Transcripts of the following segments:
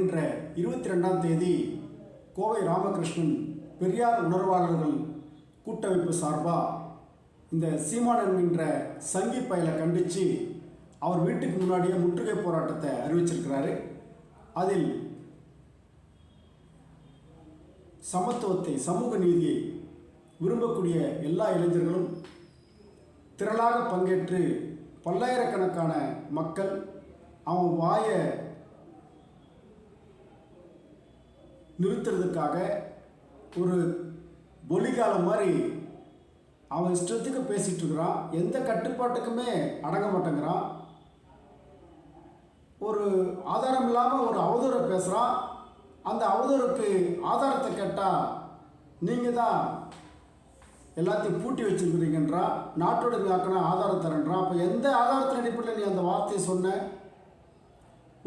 வருகின்ற இருபத்தி ரெண்டாம் தேதி கோவை ராமகிருஷ்ணன் பெரியார் உணர்வாளர்கள் கூட்டமைப்பு சார்பாக இந்த சீமான் என்கின்ற சங்கி பயலை கண்டித்து அவர் வீட்டுக்கு முன்னாடியே முற்றுகை போராட்டத்தை அறிவிச்சிருக்கிறாரு. அதில் சமத்துவத்தை சமூக நீதியை விரும்பக்கூடிய எல்லா இளைஞர்களும் திரளாக பங்கேற்று பல்லாயிரக்கணக்கான மக்கள் அவன் வாயை நிறுத்துறதுக்காக ஒரு பொலிகாலம் மாதிரி அவன் இஷ்டத்துக்கு பேசிகிட்டு இருக்கிறான். எந்த கட்டுப்பாட்டுக்குமே அடங்க மாட்டேங்கிறான். ஒரு ஆதாரம் இல்லாமல் ஒரு அவதூறை பேசுகிறான் அந்த அவதூறுக்கு ஆதாரத்தை கேட்டால் நீங்கள் தான் எல்லாத்தையும் பூட்டி வச்சிருக்கிறீங்கன்றா நாட்டோட ஆக்கின ஆதாரம் தரேன்றா அப்போ எந்த ஆதாரத்தின் அடிப்படையில் நீ அந்த வார்த்தையை சொன்ன?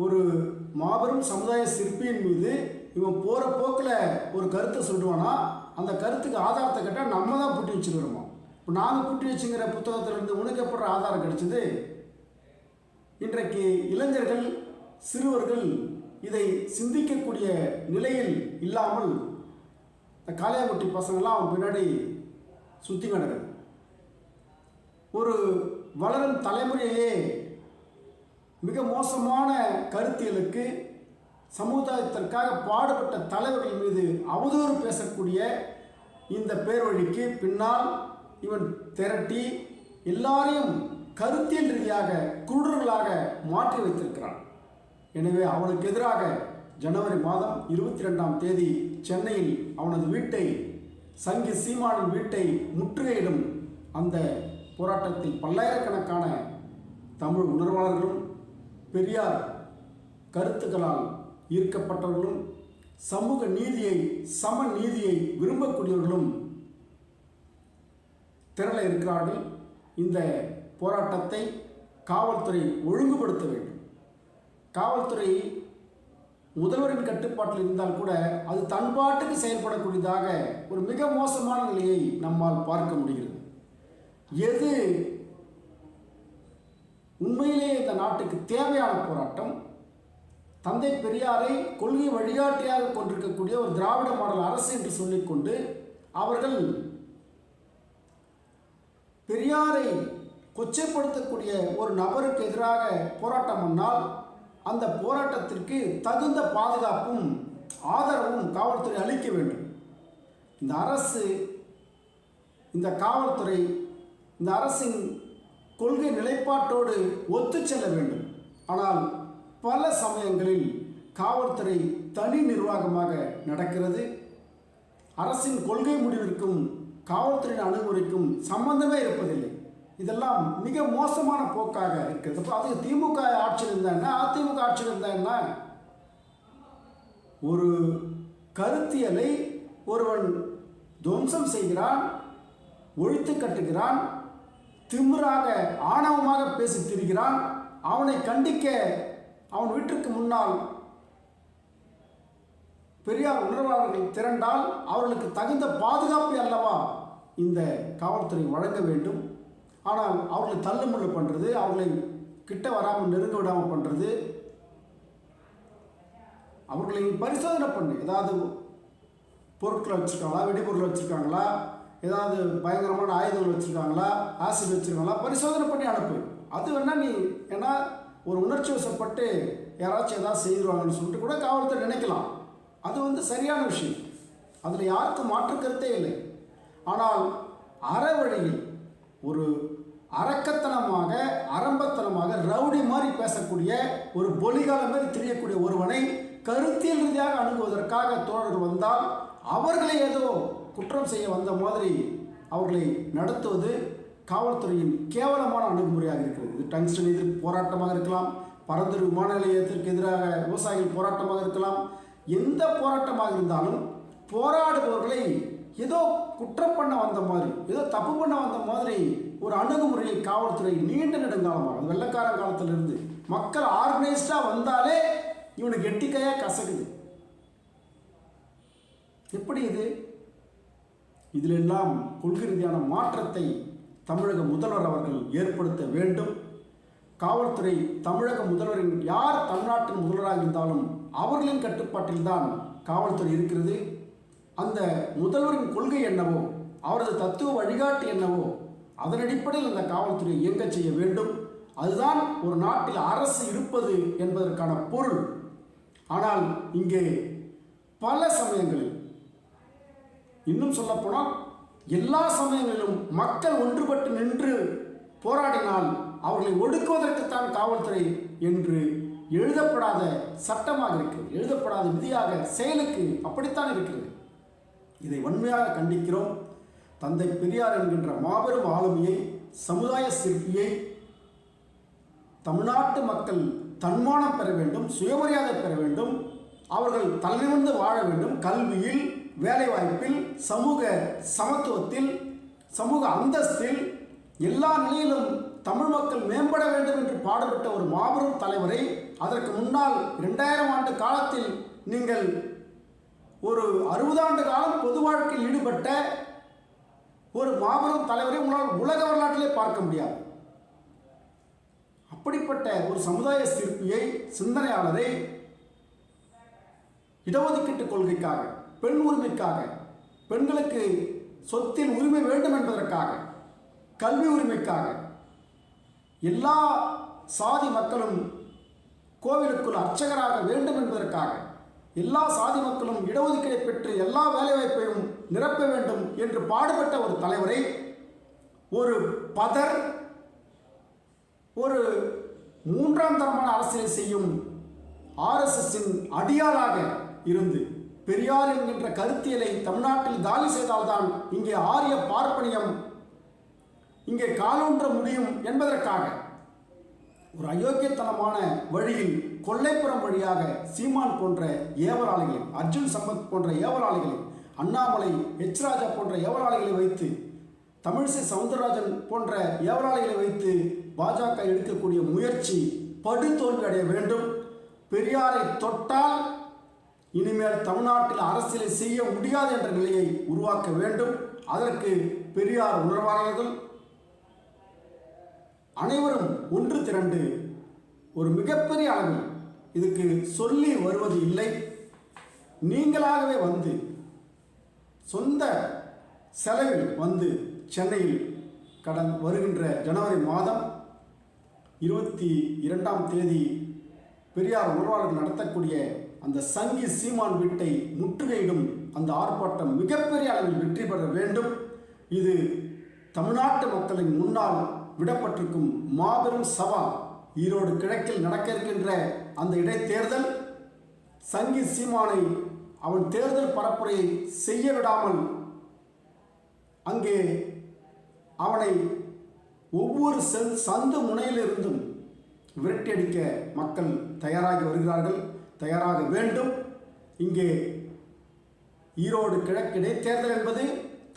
ஒரு மாபெரும் சமுதாய சிற்பியின் மீது இவன் போகிற போக்கில் ஒரு கருத்தை சொல்லுவானா? அந்த கருத்துக்கு ஆதாரத்தை கேட்டால் நம்ம தான் புட்டி வச்சுருக்கிறோமோ? இப்போ நாங்கள் புட்டி வச்சுங்கிற புத்தகத்திலிருந்து உனக்கு ஆதாரம் கிடைச்சது? இன்றைக்கு இளைஞர்கள் சிறுவர்கள் இதை சிந்திக்கக்கூடிய நிலையில் இல்லாமல் இந்த காளையாங்குட்டி பசங்கள்லாம் அவன் பின்னாடி சுற்றி கிடக்குது ஒரு வளரும் தலைமுறையே மிக மோசமான கருத்தியலுக்கு சமுதாயத்திற்காக பாடுபட்ட தலைவர்கள் மீது அவதூறு பேசக்கூடிய இந்த பேர்வழிக்கு பின்னால் இவன் திரட்டி எல்லாரையும் கருத்தியல் ரீதியாக குருடர்களாக மாற்றி வைத்திருக்கிறான். எனவே அவனுக்கு எதிராக ஜனவரி மாதம் இருபத்தி ரெண்டாம் தேதி சென்னையில் அவனது வீட்டை சங்கி சீமானின் வீட்டை முற்றுகையிடும் அந்த போராட்டத்தில் பல்லாயிரக்கணக்கான தமிழ் உணர்வாளர்களும் பெரியார் கருத்துக்களால் ஈர்க்கப்பட்டவர்களும் சமூக நீதியை சம நீதியை விரும்பக்கூடியவர்களும் திரள இருக்கிறார்கள். இந்த போராட்டத்தை காவல்துறை ஒழுங்குபடுத்த வேண்டும். காவல்துறை முதல்வரின் கட்டுப்பாட்டில் இருந்தால் கூட அது தன்பாட்டுக்கு செயல்படக்கூடியதாக ஒரு மிக மோசமான நிலையை நம்மால் பார்க்க முடிகிறது. எது உண்மையிலே இந்த நாட்டுக்கு தேவையான போராட்டம்? தந்தை பெரியாரை கொள்கை வழிகாட்டியாக கொண்டிருக்கக்கூடிய ஒரு திராவிட மாடல் அரசு என்று சொல்லிக்கொண்டு அவர்கள் பெரியாரை கொச்சைப்படுத்தக்கூடிய ஒரு நபருக்கு எதிராக போராட்டம் பண்ணால் அந்த போராட்டத்திற்கு தகுந்த பாதுகாப்பும் ஆதரவும் காவல்துறை அளிக்க வேண்டும். இந்த அரசு இந்த காவல்துறை இந்த அரசின் கொள்கை நிலைப்பாட்டோடு ஒத்து செல்ல வேண்டும். ஆனால் பல சமயங்களில் காவல்துறை தனி நிர்வாகமாக நடக்கிறது. அரசின் கொள்கை முடிவிற்கும் காவல்துறையின் அணுகுமுறைக்கும் சம்பந்தமே இருப்பதில்லை. இதெல்லாம் மிக மோசமான போக்காக இருக்கிறது. இப்போ அது திமுக ஆட்சியில் இருந்தா அதிமுக ஆட்சியில் இருந்தா என்ன? ஒரு கருத்தியலை ஒருவன் துவம்சம் செய்கிறான் ஒழித்து கட்டுகிறான் திமிராக ஆணவமாக பேசி திரிகிறான் அவனை கண்டிக்க அவன் வீட்டிற்கு முன்னால் பெரியார் உணர்வாளர்கள் திரண்டால் அவர்களுக்கு தகுந்த பாதுகாப்பு அல்லவா இந்த காவல்துறை வழங்க வேண்டும். ஆனால் அவர்களை தள்ளுமுள்ள பண்ணுறது அவர்களை கிட்ட வராமல் நெருங்க விடாமல் பண்ணுறது அவர்களை பரிசோதனை பண்ணு. ஏதாவது பொருட்களை வச்சுருக்காங்களா வெடிபொருள் வச்சுருக்காங்களா ஏதாவது பயங்கரமான ஆயுதங்கள் வச்சுருக்காங்களா ஆசிட் வச்சுருக்காங்களா பரிசோதனை பண்ணி அனுப்பு. அது வேணால் நீ ஏன்னா ஒரு உணர்ச்சி வசப்பட்டு யாராச்சும் எதாவது செய்திருவாங்கன்னு சொல்லிட்டு கூட காவல்துறை நினைக்கலாம். அது வந்து சரியான விஷயம். அதில் யாருக்கும் மாற்று கருத்தே இல்லை. ஆனால் அற வழியில் ஒரு அரக்கத்தனமாக அரம்பத்தனமாக ரவுடி மாதிரி பேசக்கூடிய ஒரு பொலிகாலம் மாதிரி தெரியக்கூடிய ஒருவனை கருத்தியல் ரீதியாக அணுகுவதற்காக தோழர்கள் வந்தால் அவர்களை ஏதோ குற்றம் செய்ய வந்த மாதிரி அவர்களை நடத்துவது காவல்துறையின் கேவலமான அணுகுமுறையாக இருக்கிறது. இது டங்ஸ்டன் எதிர்ப்பு போராட்டமாக இருக்கலாம் பரந்தூர் விமான நிலையத்திற்கு எதிராக விவசாயிகள் போராட்டமாக இருக்கலாம். எந்த போராட்டமாக இருந்தாலும் போராடுபவர்களை ஏதோ குற்றம் பண்ண வந்த மாதிரி ஏதோ தப்பு பண்ண வந்த மாதிரி ஒரு அணுகுமுறையை காவல்துறை நீண்ட நெடுங்காலமாக அது வெள்ளக்காரன் காலத்திலிருந்து மக்கள் ஆர்கனைஸ்டாக வந்தாலே இவனுக்கு எட்டிக்கையாக கசக்குது. எப்படி இது? இதிலெல்லாம் கொள்கை ரீதியான மாற்றத்தை தமிழக முதல்வர் அவர்கள் ஏற்படுத்த வேண்டும். காவல்துறை தமிழக முதல்வரின் யார் தமிழ்நாட்டு தமிழ்நாட்டின் முதல்வராக இருந்தாலும் அவர்களின் கட்டுப்பாட்டில்தான் காவல்துறை இருக்கிறது. அந்த முதல்வரின் கொள்கை என்னவோ அவரது தத்துவ வழிகாட்டு என்னவோ அதன் அடிப்படையில் அந்த காவல்துறை இயங்கச் செய்ய வேண்டும். அதுதான் ஒரு நாட்டில் அரசு இருப்பது என்பதற்கான பொருள். ஆனால் இங்கே பல சமயங்களில் இன்னும் சொல்லப்போனால் எல்லா சமயங்களிலும் மக்கள் ஒன்றுபட்டு நின்று போராடினால் அவர்களை ஒடுக்குவதற்குத்தான் காவல்துறை என்று எழுதப்படாத சட்டமாக இருக்கிறது. எழுதப்படாத விதியாக செயலுக்கு அப்படித்தான் இருக்கிறது. இதை வன்மையாக கண்டிக்கிறோம். தந்தை பெரியார் என்கின்ற மாபெரும் ஆளுமையை சமுதாய சிற்பியை தமிழ்நாட்டு மக்கள் தன்மானம் பெற வேண்டும் சுயமரியாதை பெற வேண்டும் அவர்கள் தலைநிமிர்ந்து வாழ வேண்டும் கல்வியில் வேலைவாய்ப்பில் சமூக சமத்துவத்தில் சமூக அந்தஸ்தில் எல்லா நிலையிலும் தமிழ் மக்கள் மேம்பட வேண்டும் என்று பாடுபட்ட ஒரு மாபெரும் தலைவரை அதற்கு முன்னால் இரண்டாயிரம் ஆண்டு காலத்தில் நீங்கள் ஒரு அறுபது ஆண்டு காலம் பொது வாழ்க்கையில் ஈடுபட்ட ஒரு மாபெரும் தலைவரை உங்களால் உலக வரலாற்றிலே பார்க்க முடியாது. அப்படிப்பட்ட ஒரு சமுதாய சிற்பியை சிந்தனையாளரை இடஒதுக்கீட்டு கொள்கைக்காக பெண் உரிமைக்காக பெண்களுக்கு சொத்தில் உரிமை வேண்டும் என்பதற்காக கல்வி உரிமைக்காக எல்லா சாதி மக்களும் கோவிலுக்குள் அர்ச்சகராக வேண்டும் என்பதற்காக எல்லா சாதி மக்களும் இடஒதுக்கீடை பெற்று எல்லா வேலைவாய்ப்பையும் நிரப்ப வேண்டும் என்று பாடுபட்ட ஒரு தலைவரை ஒரு பதர் ஒரு மூன்றாம் தரமான அரசியலை செய்யும் ஆர்எஸ்எஸ்ஸின் அடியாளாக இருந்து பெரியார் என்கின்ற கருத்தியலை தமிழ்நாட்டில் காலி செய்தால்தான் இங்கே ஆரிய பார்ப்பனியம் இங்கே காலூன்ற முடியும் என்பதற்காக ஒரு அயோக்கியத்தனமான வழியில் கொல்லைப்புறம் வழியாக சீமான் போன்ற ஏவலாளிகளை அர்ஜுன் சம்பத் போன்ற ஏவலாளிகளை அண்ணாமலை எச் ராஜா போன்ற ஏவலாளிகளை வைத்து தமிழிசை சவுந்தரராஜன் போன்ற ஏவலாளிகளை வைத்து பாஜக எடுக்கக்கூடிய முயற்சி படுதோல்வி அடைய வேண்டும். பெரியாரை தொட்டால் இனிமேல் தமிழ்நாட்டில் அரசியலை செய்ய முடியாது என்ற நிலையை உருவாக்க வேண்டும். அதற்கு பெரியார் உணர்வாளர்கள் அனைவரும் ஒன்று திரண்டு ஒரு மிகப்பெரிய அளவில் இதுக்கு சொல்லி வருவது இல்லை. நீங்களாகவே வந்து சொந்த செலவில் வந்து சென்னையில் கடன் வருகின்ற ஜனவரி மாதம் இருபத்தி இரண்டாம் தேதி பெரியார் உணர்வாளர்கள் நடத்தக்கூடிய அந்த சங்கி சீமான் வீட்டை முற்றுகையிடும் அந்த ஆர்ப்பாட்டம் மிகப்பெரிய அளவில் வெற்றி பெற வேண்டும். இது தமிழ்நாட்டு மக்களின் முன்னால் விடப்பட்டிருக்கும் மாபெரும் சவால். ஈரோடு கிழக்கில் நடக்க இருக்கின்ற அந்த இடைத்தேர்தல் சங்கி சீமானை அவன் தேர்தல் பரப்புரையை செய்ய விடாமல் அங்கே அவனை ஒவ்வொரு செல் சந்து முனையிலிருந்தும் விரட்டியடிக்க மக்கள் தயாராகி வருகிறார்கள். தயாராக வேண்டும். இங்கே ஈரோடு கிழக்கு இடைத்தேர்தல் என்பது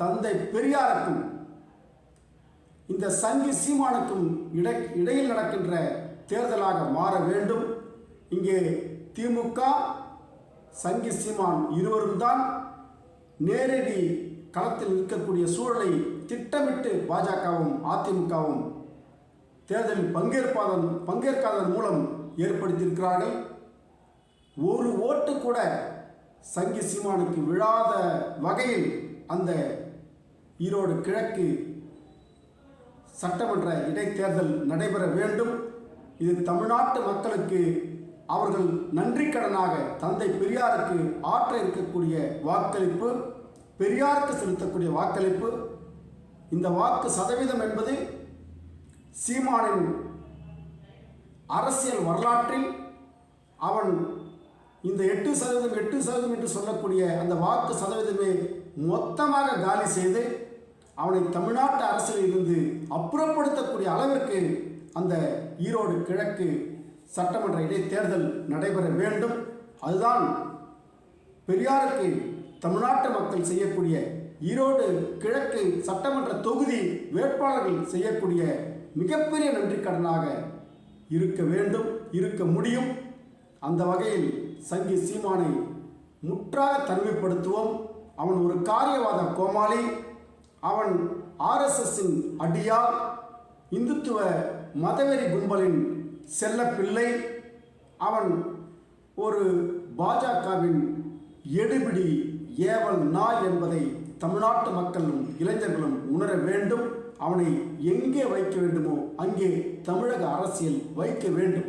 தந்தை பெரியாருக்கும் இந்த சங்கி சீமானுக்கும் இடை இடையில் நடக்கின்ற தேர்தலாக மாற வேண்டும். இங்கே திமுக சங்கி சீமான் இருவரும் தான் நேரடி களத்தில் நிற்கக்கூடிய சூழலை திட்டமிட்டு பாஜகவும் அதிமுகவும் தேர்தலில் பங்கேற்பாதன் பங்கேற்காதன் மூலம் ஏற்படுத்தியிருக்கிறார்கள். ஒரு ஓட்டு கூட சங்கி சீமானுக்கு விழாத வகையில் அந்த ஈரோடு கிழக்கு சட்டமன்ற இடைத்தேர்தல் நடைபெற வேண்டும். இது தமிழ்நாட்டு மக்களுக்கு அவர்கள் நன்றி கடனாக தந்தை பெரியாருக்கு ஆற்ற இருக்கக்கூடிய வாக்களிப்பு பெரியாருக்கு செலுத்தக்கூடிய வாக்களிப்பு. இந்த வாக்கு சதவீதம் என்பது சீமானின் அரசியல் வரலாற்றில் அவன் இந்த எட்டு சதவீதம் எட்டு சதவீதம் என்று சொல்லக்கூடிய அந்த வாக்கு சதவீதமே மொத்தமாக காலி செய்து அவனை தமிழ்நாட்டு அரசில் இருந்து அப்புறப்படுத்தக்கூடிய அளவிற்கு அந்த ஈரோடு கிழக்கு சட்டமன்ற இடைத்தேர்தல் நடைபெற வேண்டும். அதுதான் பெரியாருக்கு தமிழ்நாட்டு மக்கள் செய்யக்கூடிய ஈரோடு கிழக்கு சட்டமன்ற தொகுதி வேட்பாளர்கள் செய்யக்கூடிய மிகப்பெரிய நன்றி கடனாக இருக்க வேண்டும் இருக்க முடியும். அந்த வகையில் சங்கி சீமானை முற்றாக தனிமைப்படுத்துவோம். அவன் ஒரு காரியவாத கோமாளி. அவன் ஆர்எஸ்எஸ்ஸின் அடியார் இந்துத்துவ மதவெறி கும்பலின் செல்ல பிள்ளை அவன் ஒரு பாஜகவின் எடுபிடி ஏவல் நாய் என்பதை தமிழ்நாட்டு மக்களும் இளைஞர்களும் உணர வேண்டும். அவனை எங்கே வைக்க வேண்டுமோ அங்கே தமிழக அரசியல் வைக்க வேண்டும்.